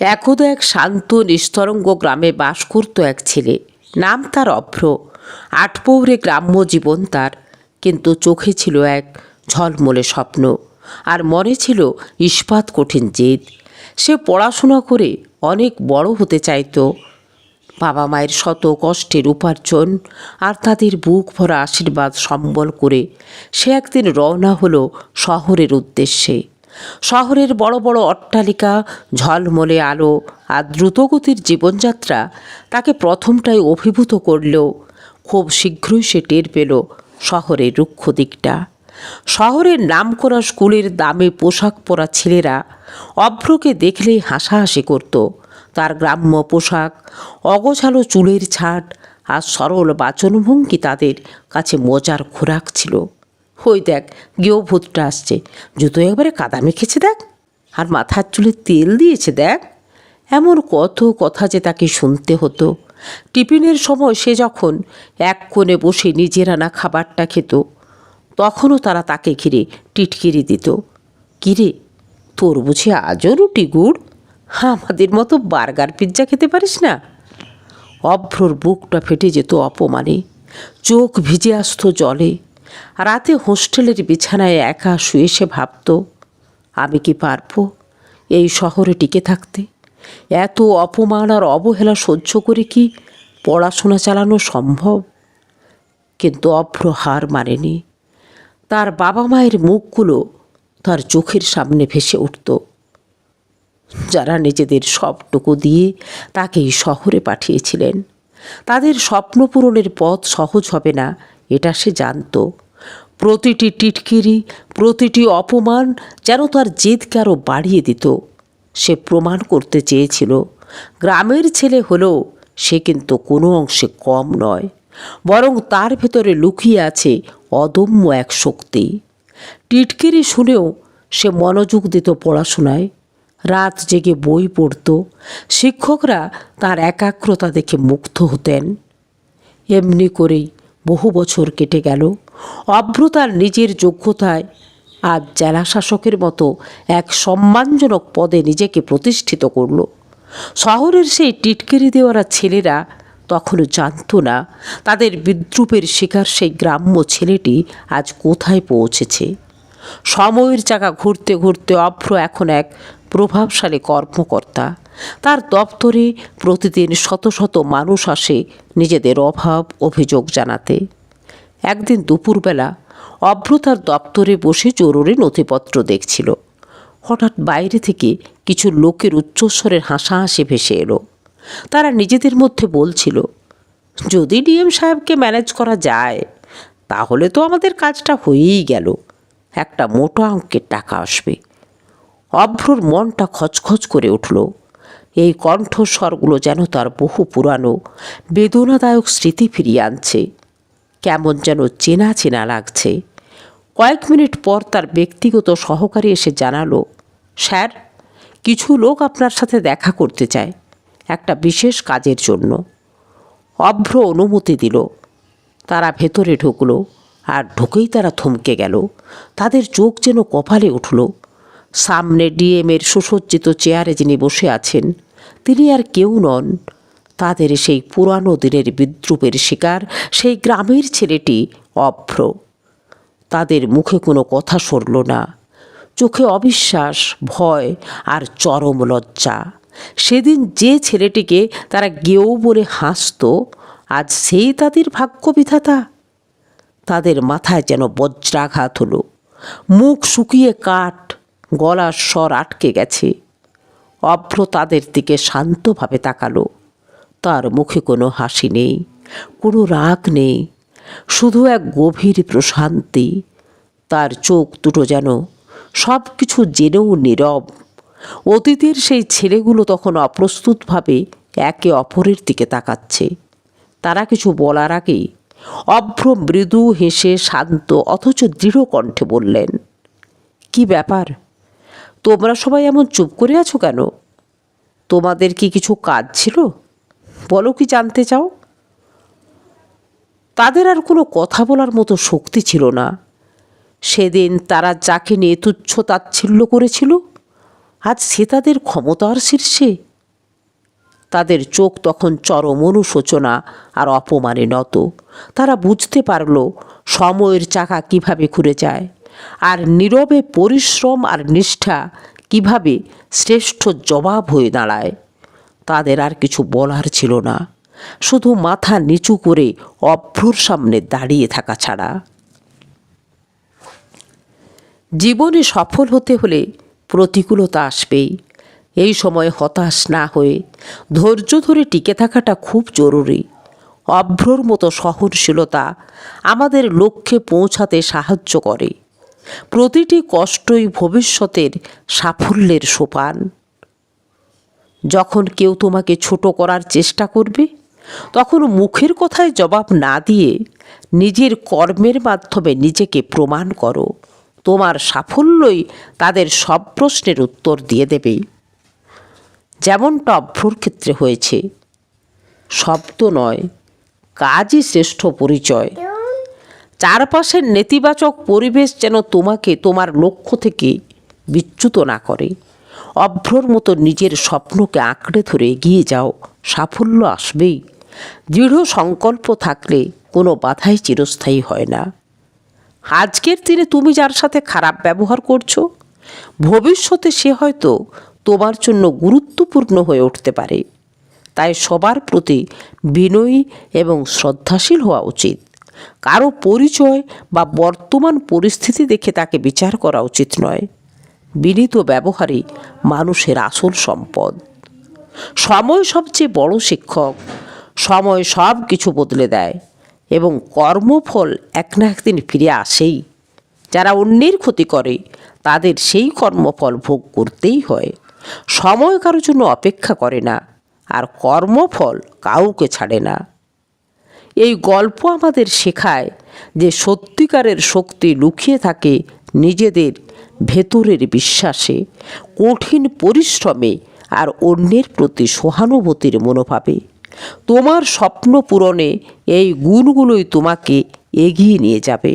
একদা এক শান্ত নিস্তরঙ্গ গ্রামে বাস করত এক ছেলে। নাম তার অভ্র। আটপৌরে গ্রাম্য জীবন তার। কিন্তু চোখে ছিল এক ঝলমলে স্বপ্ন। আর মনে ছিল ইস্পাত কঠিন জেদ। সে পড়াশোনা করে অনেক বড় হতে চাইতো। বাবা মায়ের শত কষ্টের উপার্জন আর তাদের বুক ভরা আশীর্বাদ সম্বল করে সে একদিন রওনা হলো শহরের উদ্দেশ্যে। শহরের বড় বড় অট্টালিকা, ঝলমলে আলো আর দ্রুতগতির জীবনযাত্রা তাকে প্রথমটাই অভিভূত করলেও খুব শীঘ্রই সে টের পেল শহরের রুক্ষ দিকটা। শহরের নামকরা স্কুলের দামে পোশাক পরা ছেলেরা অভ্রকে দেখলেই হাসাহাসি করত। তার গ্রাম্য পোশাক, অগোছালো চুলের ছাট আর সরল বাচনভঙ্গি তাদের কাছে মজার খোরাক ছিল। ওই দেখ গেও ভূতটা আসছে। জুতো একবারে কাদা মেখেছে দেখ, আর মাথার চুলে তেল দিয়েছে দেখ। এমন কত কথা যে তাকে শুনতে হতো। টিফিনের সময় সে যখন এক কোণে বসে নিজের আনা খাবারটা খেত, তখনও তারা তাকে ঘিরে টিটকিরি দিত। কিরে, তোর বুঝি আজও রুটি গুড়? আমাদের মতো বার্গার পিৎজা খেতে পারিস না? অভ্রর বুকটা ফেটে যেত অপমানে। চোখ ভিজে আসতো জলে। রাতে হোস্টেলের বিছানায় একা শুয়ে সে ভাবত, আমি কি পারব এই শহরে টিকে থাকতে? এত অপমান আর অবহেলা সহ্য করে কি পড়াশোনা চালানো সম্ভব? কিন্তু অভ্র হার মানেনি। তার বাবা মায়ের মুখগুলো তার চোখের সামনে ভেসে উঠত। যারা নিজেদের সবটুকু দিয়ে তাকে শহরে পাঠিয়েছিলেন। তাদের স্বপ্ন পূরণের পথ সহজ হবে না, এটা সে জানত। প্রতিটি টিটকিরি, প্রতিটি অপমান যেন তার জেদকে আরও বাড়িয়ে দিত। সে প্রমাণ করতে চেয়েছিল, গ্রামের ছেলে হলেও সে কিন্তু কোনো অংশে কম নয়, বরং তার ভেতরে লুকিয়ে আছে অদম্য এক শক্তি। টিটকিরি শুনেও সে মনোযোগ দিত পড়াশোনায় রাত জেগে বই পড়ত। শিক্ষকরা তার একাগ্রতা দেখে মুগ্ধ হতেন। এমনি করেই বহু বছর কেটে গেল। অভ্র তার নিজের যোগ্যতায় আজ জেলা শাসকের মতো এক সম্মানজনক পদে নিজেকে প্রতিষ্ঠিত করল। শহরের সেই টিটকিরি দেওয়ারা ছেলেরা তখনও জানত না তাদের বিদ্রুপের শিকার সেই গ্রাম্য ছেলেটি আজ কোথায় পৌঁছেছে। সময়ের চাকা ঘুরতে ঘুরতে অভ্র এখন এক প্রভাবশালী কর্মকর্তা। তার দপ্তরে প্রতিদিন শত শত মানুষ আসে নিজেদের অভাব, অভিযোগ জানাতে। একদিন দুপুরবেলা অভ্র তার দপ্তরে বসে জরুরি নথিপত্র দেখছিল। হঠাৎ বাইরে থেকে কিছু লোকের উচ্চস্বরের হাসাহাসি ভেসে এলো। তারা নিজেদের মধ্যে বলছিল, যদি ডিএম সাহেবকে ম্যানেজ করা যায়, তাহলে তো আমাদের কাজটা হয়েই গেল। একটা মোটা অঙ্কের টাকা আসবে। অভ্রর মনটা খচখচ করে উঠল। এই কণ্ঠস্বরগুলো যেন তার বহু পুরানো, বেদনাদায়ক স্মৃতি ফিরিয়ে আনছে। কেমন যেন চেনা চেনা লাগছে। কয়েক মিনিট পর তার ব্যক্তিগত সহকারী এসে জানালো, স্যার, কিছু লোক আপনার সাথে দেখা করতে চায়, একটা বিশেষ কাজের জন্য। অভ্র অনুমতি দিল। তারা ভেতরে ঢুকলো, আর ঢুকেই তারা থমকে গেল। তাদের চোখ যেন কপালে উঠল। সামনে ডিএমের সুসজ্জিত চেয়ারে যিনি বসে আছেন, তিনি আর কেউ নন। তাদের সেই পুরানো দিনের বিদ্রুপের শিকার সেই গ্রামের ছেলেটি অভ্র। তাদের মুখে কোনো কথা সরল না। চোখে অবিশ্বাস, ভয় আর চরম লজ্জা। সেদিন যে ছেলেটিকে তারা গেও বলে হাসত, আজ সেই তাদের ভাগ্য বিধাতা তাদের মাথায় যেন বজ্রাঘাত হলো। মুখ শুকিয়ে কাঠ গলার স্বর আটকে গেছে। অভ্র তাদের দিকে শান্তভাবে তাকালো। তার মুখে কোনো হাসি নেই, কোনো রাগ নেই, শুধু এক গভীর প্রশান্তি। তার চোখ দুটো যেন সব কিছু জেনেও নীরব। অতীতের সেই ছেলেগুলো তখন অপ্রস্তুতভাবে একে অপরের দিকে তাকাচ্ছে। তারা কিছু বলার আগেই অভ্র মৃদু হেসে শান্ত অথচ দৃঢ় কণ্ঠে বললেন, কি ব্যাপার? তোমরা সবাই এমন চুপ করে আছো কেন? তোমাদের কি কিছু কাজ ছিল? বলো কি জানতে চাও? তাদের আর কোনো কথা বলার মতো শক্তি ছিল না। সেদিন তারা যাকে নিয়ে তুচ্ছ তাচ্ছিল্য করেছিল, আজ সে তাদের ক্ষমতার শীর্ষে। তাদের চোখ তখন চরম অনুশোচনা আর অপমানে নত। তারা বুঝতে পারল, সময়ের চাকা কীভাবে ঘুরে যায়। আর নীরবে পরিশ্রম আর নিষ্ঠা কীভাবে শ্রেষ্ঠ জবাব হয়ে দাঁড়ায়, তাদের আর কিছু বলার ছিল না। শুধু মাথা নিচু করে অভ্রুর সামনে দাঁড়িয়ে থাকা ছাড়া। জীবনে সফল হতে হলে প্রতিকূলতা আসবেই। এই সময় হতাশ না হয়ে ধৈর্য ধরে টিকে থাকাটা খুব জরুরি। অভ্রর মতো সহনশীলতা আমাদের লক্ষ্যে পৌঁছাতে সাহায্য করে। প্রতিটি কষ্টই ভবিষ্যতের সাফল্যের সোপান। যখন কেউ তোমাকে ছোট করার চেষ্টা করবে, তখন মুখের কথায় জবাব না দিয়ে নিজের কর্মের মাধ্যমে নিজেকে প্রমাণ করো। তোমার সাফল্যই তাদের সব প্রশ্নের উত্তর দিয়ে দেবে। যেমনটা অভ্রর ক্ষেত্রে হয়েছে শব্দ নয়, কাজই শ্রেষ্ঠ পরিচয়। চারপাশের নেতিবাচক পরিবেশ যেন তোমাকে, তোমার লক্ষ্য থেকে বিচ্যুত না করে। অভ্রর মতো নিজের স্বপ্নকে আঁকড়ে ধরে এগিয়ে যাও। সাফল্য আসবেই। দৃঢ় সংকল্প থাকলে কোনো বাধাই চিরস্থায়ী হয় না। আজকের দিনে তুমি যার সাথে খারাপ ব্যবহার করছ, ভবিষ্যতে সে হয়তো তোমার জন্য গুরুত্বপূর্ণ হয়ে উঠতে পারে। তাই সবার প্রতি বিনয়ী এবং শ্রদ্ধাশীল হওয়া উচিত। কারও পরিচয় বা বর্তমান পরিস্থিতি দেখে তাকে বিচার করা উচিত নয়। বিনীত ব্যবহারই মানুষের আসল সম্পদ। সময় সবচেয়ে বড় শিক্ষক সময় সব কিছু বদলে দেয় এবং কর্মফল এক না একদিন ফিরে আসেই। যারা অন্যের ক্ষতি করে, তাদের সেই কর্মফল ভোগ করতেই হয়। সময় কারোর জন্য অপেক্ষা করে না, আর কর্মফল কাউকে ছাড়ে না। এই গল্প আমাদের শেখায় যে সত্যিকারের শক্তি লুকিয়ে থাকে নিজেদের ভেতরের বিশ্বাসে, কঠিন পরিশ্রমে আর অন্যের প্রতি সহানুভূতির মনোভাবে। তোমার স্বপ্ন পূরণে এই গুণগুলোই তোমাকে এগিয়ে নিয়ে যাবে।